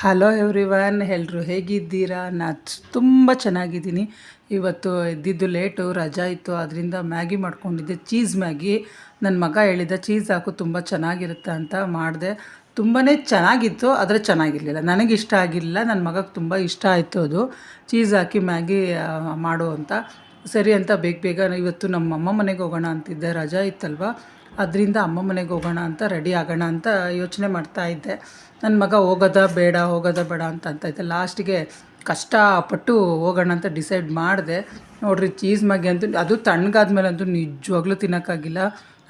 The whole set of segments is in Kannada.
ಹಲೋ ಎವ್ರಿವನ್ ಎಲ್ಲರೂ ಹೇಗಿದ್ದೀರಾ? ನಾ ತುಂಬ ಚೆನ್ನಾಗಿದ್ದೀನಿ. ಇವತ್ತು ಎದ್ದಿದ್ದು ಲೇಟು ರಜಾ ಇತ್ತು ಅದರಿಂದ ಮ್ಯಾಗಿ ಮಾಡ್ಕೊಂಡಿದ್ದೆ. Cheese Maggi. ನನ್ನ ಮಗ ಹೇಳಿದ ಚೀಸ್ ಹಾಕು ತುಂಬ ಚೆನ್ನಾಗಿರುತ್ತೆ ಅಂತ ಮಾಡಿದೆ. ತುಂಬಾ ಚೆನ್ನಾಗಿತ್ತು, ಆದರೆ ಚೆನ್ನಾಗಿರಲಿಲ್ಲ. ನನಗೆ ಇಷ್ಟ ಆಗಿರಲಿಲ್ಲ ನನ್ನ ಮಗಗೆ ತುಂಬ ಇಷ್ಟ ಆಯಿತು ಅದು. ಚೀಸ್ ಹಾಕಿ ಮ್ಯಾಗಿ ಮಾಡು ಅಂತ. ಸರಿ ಅಂತ ಬೇಗ ಬೇಗ ಇವತ್ತು ನಮ್ಮ ಅಮ್ಮ ಮನೆಗೆ ಹೋಗೋಣ ಅಂತಿದ್ದೆ. ರಜಾ ಇತ್ತಲ್ವ? ಅದರಿಂದ ಅಮ್ಮ ಮನೆಗೆ ಹೋಗೋಣ ಅಂತ, ರೆಡಿ ಆಗೋಣ ಅಂತ ಯೋಚನೆ ಮಾಡ್ತಾ ಇದ್ದೆ. ನನ್ನ ಮಗ ಹೋಗೋದ ಬೇಡ ಹೋಗೋದ ಬೇಡ ಅಂತ ಅಂತ ಇದ್ದೆ. ಲಾಸ್ಟಿಗೆ ಕಷ್ಟಪಟ್ಟು ಹೋಗೋಣ ಅಂತ ಡಿಸೈಡ್ ಮಾಡಿದೆ. ನೋಡಿರಿ, ಚೀಸ್ ಮ್ಯಾಗಿ ಅಂತೂ, ಅದು ತಣ್ಣಗಾದ್ಮೇಲೆ ಅಂತೂ ನಿಜವಾಗ್ಲೂ ತಿನ್ನೋಕ್ಕಾಗಿಲ್ಲ.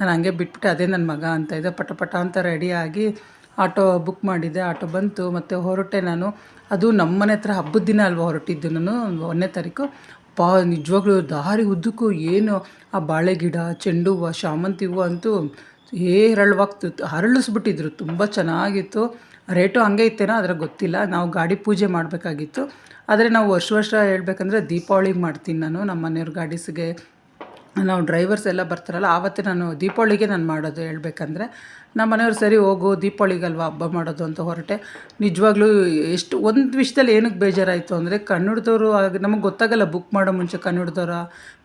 ನಾನು ಹಂಗೆ ಬಿಟ್ಬಿಟ್ಟೆ, ಅದೇ ನನ್ನ ಮಗ ಅಂತ ಇದೆ ಪಟ ಪಟ ಅಂತ ರೆಡಿಯಾಗಿ ಆಟೋ ಬುಕ್ ಮಾಡಿದ್ದೆ. ಆಟೋ ಬಂತು, ಮತ್ತು ಹೊರಟೆ ನಾನು. ಅದು ನಮ್ಮ ಮನೆ ಹತ್ರ ಹಬ್ಬದ ದಿನ ಅಲ್ವಾ ಹೊರಟಿದ್ದು ನಾನು, ಒಂದನೇ ತಾರೀಕು. ಪಾ ನಿಜವಾಗ್ಲೂ ದಾರಿ ಉದ್ದಕ್ಕೂ ಏನು ಆ ಬಾಳೆ ಗಿಡ, ಚೆಂಡು ಹೂವು, ಶಾಮಂತಿ ಹೂವು ಅಂತೂ ಹೇರಳವಾಗ್ತಿತ್ತು. ಹರಳಿಸ್ಬಿಟ್ಟಿದ್ರು. ತುಂಬ ಚೆನ್ನಾಗಿತ್ತು. ರೇಟು ಹಂಗೆ ಇತ್ತೇನೋ, ಆದರೆ ಗೊತ್ತಿಲ್ಲ. ನಾವು ಗಾಡಿ ಪೂಜೆ ಮಾಡಬೇಕಾಗಿತ್ತು. ಆದರೆ ನಾವು ವರ್ಷ ವರ್ಷ ಹೇಳ್ಬೇಕಂದ್ರೆ ದೀಪಾವಳಿಗೆ ಮಾಡ್ತೀನಿ ನಾನು. ನಮ್ಮ ಮನೆಯವ್ರ ಗಾಡೀಸ್ಗೆ ನಾವು ಡ್ರೈವರ್ಸ್ ಎಲ್ಲ ಬರ್ತಾರಲ್ಲ, ಆವತ್ತೇ ನಾನು ದೀಪಾವಳಿಗೆ ನಾನು ಮಾಡೋದು ಹೇಳ್ಬೇಕಂದ್ರೆ ನಮ್ಮ ಮನೆಯವ್ರು ಸರಿ ಹೋಗು, ದೀಪಾವಳಿಗಲ್ವ ಹಬ್ಬ ಮಾಡೋದು ಅಂತ ಹೊರಟೆ. ನಿಜವಾಗ್ಲೂ ಎಷ್ಟು, ಒಂದು ವಿಷಯದಲ್ಲಿ ಏನಕ್ಕೆ ಬೇಜಾರಾಯಿತು ಅಂದರೆ, ಕನ್ನಡದವರು ಆಗ, ನಮಗೆ ಗೊತ್ತಾಗಲ್ಲ ಬುಕ್ ಮಾಡೋ ಮುಂಚೆ ಕನ್ನಡದವರ,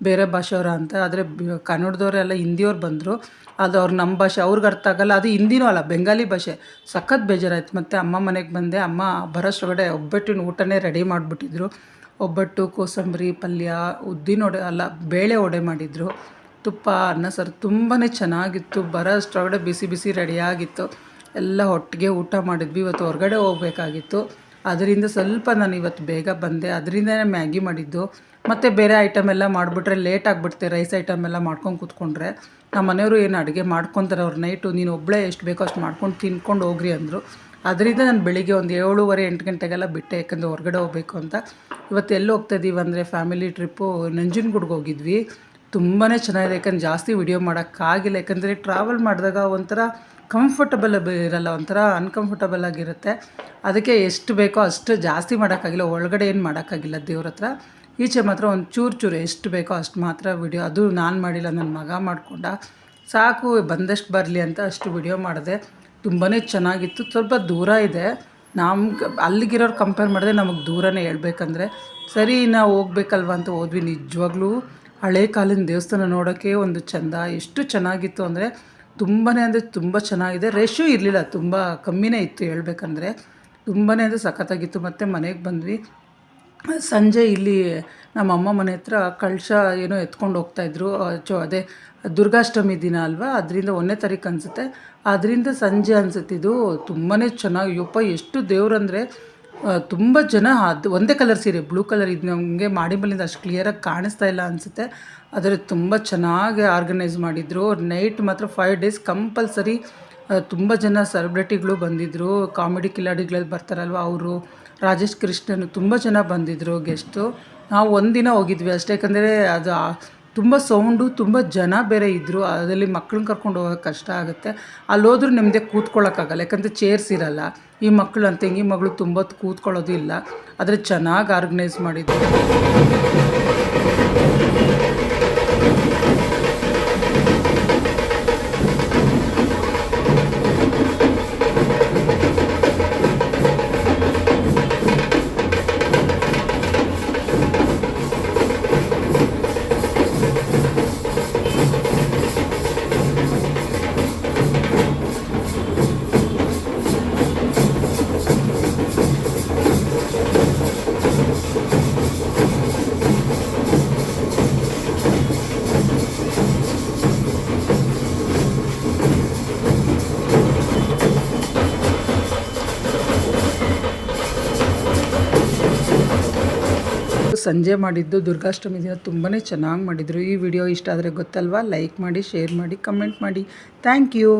ಬೇರೆ ಭಾಷೆಯವರ ಅಂತ, ಆದರೆ ಕನ್ನಡದವರೆಲ್ಲ ಹಿಂದಿಯವ್ರು ಬಂದರು, ಅದು ಅವ್ರು ನಮ್ಮ ಭಾಷೆ, ಅವ್ರಿಗೆ ಅರ್ಥ ಆಗಲ್ಲ, ಅದು ಹಿಂದಿನೂ ಅಲ್ಲ, ಬೆಂಗಾಲಿ ಭಾಷೆ. ಸಖತ್ ಬೇಜಾರಾಯಿತು, ಮತ್ತು ಅಮ್ಮ ಮನೆಗೆ ಬಂದೆ, ಅಮ್ಮ ಬರೋಷ್ಟೊಳಗಡೆ ಒಬ್ಬಟ್ಟಿನ ಊಟನೇ ರೆಡಿ ಮಾಡಿಬಿಟ್ಟಿದ್ರು. ಒಬ್ಬಟ್ಟು, ಕೋಸಂಬರಿ, ಪಲ್ಯ, ಉದ್ದಿನ ವಡೆ ಅಲ್ಲ, ಬೇಳೆ ವಡೆ ಮಾಡಿದ್ರು. ತುಪ್ಪ, ಅನ್ನ, ಸಾರು ತುಂಬಾ ಚೆನ್ನಾಗಿತ್ತು. ಬರೋ ಅಷ್ಟರೊಳಗಡೆ ಬಿಸಿ ಬಿಸಿ ರೆಡಿಯಾಗಿತ್ತು ಎಲ್ಲ ಒಟ್ಟಿಗೆ ಊಟ ಮಾಡಿದ್ವಿ. ಇವತ್ತು ಹೊರಗಡೆ ಹೋಗಬೇಕಾಗಿತ್ತು. ಅದರಿಂದ ಸ್ವಲ್ಪ ನಾನು ಇವತ್ತು ಬೇಗ ಬಂದೆ. ಅದರಿಂದನೇ ಮ್ಯಾಗಿ ಮಾಡಿದ್ದು. ಮತ್ತು ಬೇರೆ ಐಟಮ್ ಎಲ್ಲ ಮಾಡಿಬಿಟ್ರೆ ಲೇಟ್ ಆಗಿಬಿಡ್ತೆ. ರೈಸ್ ಐಟಮ್ ಎಲ್ಲ ಮಾಡ್ಕೊಂಡು ಕೂತ್ಕೊಂಡ್ರೆ. ನಮ್ಮ ಮನೆಯವರು ಏನು ಅಡುಗೆ ಮಾಡ್ಕೊತಾರೆ ಅವ್ರು ನೈಟು ನೀನು ಒಬ್ಬಳೇ ಎಷ್ಟು ಬೇಕೋ ಅಷ್ಟು ಮಾಡ್ಕೊಂಡು ತಿನ್ಕೊಂಡು ಹೋಗ್ರಿ ಅಂದರು. ಅದರಿಂದ ನಾನು ಬೆಳಿಗ್ಗೆ ಒಂದು ಏಳುವರೆ, ಎಂಟು ಗಂಟೆಗೆಲ್ಲ ಬಿಟ್ಟೆ. ಯಾಕಂದರೆ ಹೊರಗಡೆ ಹೋಗಬೇಕು ಅಂತ. ಇವತ್ತು ಎಲ್ಲಿ ಹೋಗ್ತಾ ಇದ್ದೀವಿ ಅಂದರೆ ಫ್ಯಾಮಿಲಿ ಟ್ರಿಪ್ಪು ನಂಜನಗೂಡ್ಗೆ ಹೋಗಿದ್ವಿ. ತುಂಬಾ ಚೆನ್ನಾಗಿದೆ. ಯಾಕಂದ್ರೆ ಜಾಸ್ತಿ ವಿಡಿಯೋ ಮಾಡೋಕ್ಕಾಗಿಲ್ಲ. ಯಾಕಂದರೆ ಟ್ರಾವೆಲ್ ಮಾಡಿದಾಗ ಒಂಥರ ಕಂಫರ್ಟಬಲ್ ಇರಲ್ಲ. ಒಂಥರ ಅನ್ಕಂಫರ್ಟಬಲ್ ಆಗಿರುತ್ತೆ. ಅದಕ್ಕೆ ಎಷ್ಟು ಬೇಕೋ ಅಷ್ಟು ಜಾಸ್ತಿ ಮಾಡೋಕ್ಕಾಗಿಲ್ಲ. ಒಳಗಡೆ ಏನು ಮಾಡೋಕ್ಕಾಗಿಲ್ಲ ದೇವ್ರ ಹತ್ರ. ಈಚೆ ಮಾತ್ರ ಒಂದು ಚೂರು ಚೂರು ಎಷ್ಟು ಬೇಕೋ ಅಷ್ಟು ಮಾತ್ರ ವಿಡಿಯೋ ಅದು ನಾನು ಮಾಡಿಲ್ಲ. ನನ್ನ ಮಗ ಮಾಡಿಕೊಂಡ. ಸಾಕು, ಬಂದಷ್ಟು ಬರಲಿ ಅಂತ ಅಷ್ಟು ವಿಡಿಯೋ ಮಾಡಿದೆ. ತುಂಬಾ ಚೆನ್ನಾಗಿತ್ತು. ಸ್ವಲ್ಪ ದೂರ ಇದೆ. ನಮ್ಗೆ ಅಲ್ಲಿಗಿರೋರು ಕಂಪೇರ್ ಮಾಡಿದ್ರೆ ನಮಗೆ ದೂರನೇ ಹೇಳ್ಬೇಕಂದ್ರೆ, ಸರಿ ನಾವು ಹೋಗ್ಬೇಕಲ್ವ? ಅಂತ ಹೋದ್ವಿ ನಿಜವಾಗ್ಲೂ. ಹಳೆ ಕಾಲಿನ ದೇವಸ್ಥಾನ ನೋಡೋಕ್ಕೆ ಒಂದು ಚೆಂದ. ಎಷ್ಟು ಚೆನ್ನಾಗಿತ್ತು ಅಂದರೆ ತುಂಬಾ ಅಂದರೆ ತುಂಬ ಚೆನ್ನಾಗಿದೆ. ರೆಶು ಇರಲಿಲ್ಲ, ತುಂಬ ಕಮ್ಮಿನೇ ಇತ್ತು ಹೇಳ್ಬೇಕಂದ್ರೆ. ತುಂಬಾ ಅಂದರೆ ಸಖತ್ತಾಗಿತ್ತು. ಮತ್ತು ಮನೆಗೆ ಬಂದ್ವಿ. ಸಂಜೆ ಇಲ್ಲಿ ನಮ್ಮ ಅಮ್ಮ ಮನೆ ಹತ್ರ ಕಳಶ ಏನೋ ಎತ್ಕೊಂಡು ಹೋಗ್ತಾಯಿದ್ರು ಚೊ, ಅದೇ ದುರ್ಗಾಷ್ಟಮಿ ದಿನ ಅಲ್ವಾ? ಅದರಿಂದ ಒಂದನೇ ತಾರೀಕು ಅನಿಸುತ್ತೆ. ಅದರಿಂದ ಸಂಜೆ ಅನ್ಸುತ್ತಿದ್ದು ತುಂಬಾ ಚೆನ್ನಾಗಿ, ಯಪ್ಪ, ಎಷ್ಟು ದೇವ್ರಂದರೆ ತುಂಬ ಜನ ಅದು ಒಂದೇ ಕಲರ್ ಸೀರೆ, ಬ್ಲೂ ಕಲರ್ ಇದು ನಮಗೆ ಮಾಡಿ ಮೇಲಿಂದ ಅಷ್ಟು ಕ್ಲಿಯರಾಗಿ ಕಾಣಿಸ್ತಾ ಇಲ್ಲ ಅನಿಸುತ್ತೆ. ಆದರೆ ತುಂಬ ಚೆನ್ನಾಗಿ ಆರ್ಗನೈಸ್ ಮಾಡಿದರು. ನೈಟ್ ಮಾತ್ರ ಫೈವ್ ಡೇಸ್ ಕಂಪಲ್ಸರಿ ತುಂಬ ಜನ ಸೆಲೆಬ್ರಿಟಿಗಳು ಬಂದಿದ್ದರು ಕಾಮಿಡಿ ಕಿಲಾಡಿಗಳಲ್ಲಿ ಬರ್ತಾರಲ್ವ ಅವರು. ರಾಜೇಶ್ ಕೃಷ್ಣನು ತುಂಬ ಜನ ಬಂದಿದ್ದರು ಗೆಸ್ಟು ನಾವು ಒಂದಿನ ಹೋಗಿದ್ವಿ. ಅಷ್ಟೇ ಯಾಕಂದರೆ ಅದು ತುಂಬ ಸೌಂಡು ತುಂಬ ಜನ ಬೇರೆ ಇದ್ದರು ಅದರಲ್ಲಿ ಮಕ್ಳನ್ನ ಕರ್ಕೊಂಡು ಹೋಗೋಕೆ ಕಷ್ಟ ಆಗುತ್ತೆ. ಅಲ್ಲಿ ಹೋದ್ರೂ ನೆಮ್ಮದಿ ಕೂತ್ಕೊಳ್ಳೋಕ್ಕಾಗಲ್ಲ ಯಾಕಂದರೆ ಚೇರ್ಸ್ ಇರಲ್ಲ. ಈ ಮಕ್ಕಳು ಅಂತ ತಂಗಿ ಮಗಳು ತುಂಬ ಕೂತ್ಕೊಳ್ಳೋದು ಇಲ್ಲ. ಆದರೆ ಚೆನ್ನಾಗಿ ಆರ್ಗನೈಸ್ ಮಾಡಿದ್ರು. ಸಂಜೆ ಮಾಡಿದ್ದು ದುರ್ಗಾಷ್ಟಮಿ ದಿನ ತುಂಬಾ ಚೆನ್ನಾಗಿ ಮಾಡಿದರು. ಈ ವಿಡಿಯೋ ಇಷ್ಟ ಆದರೆ ಗೊತ್ತಲ್ವಾ? ಲೈಕ್ ಮಾಡಿ ಶೇರ್ ಮಾಡಿ ಕಮೆಂಟ್ ಮಾಡಿ. Thank you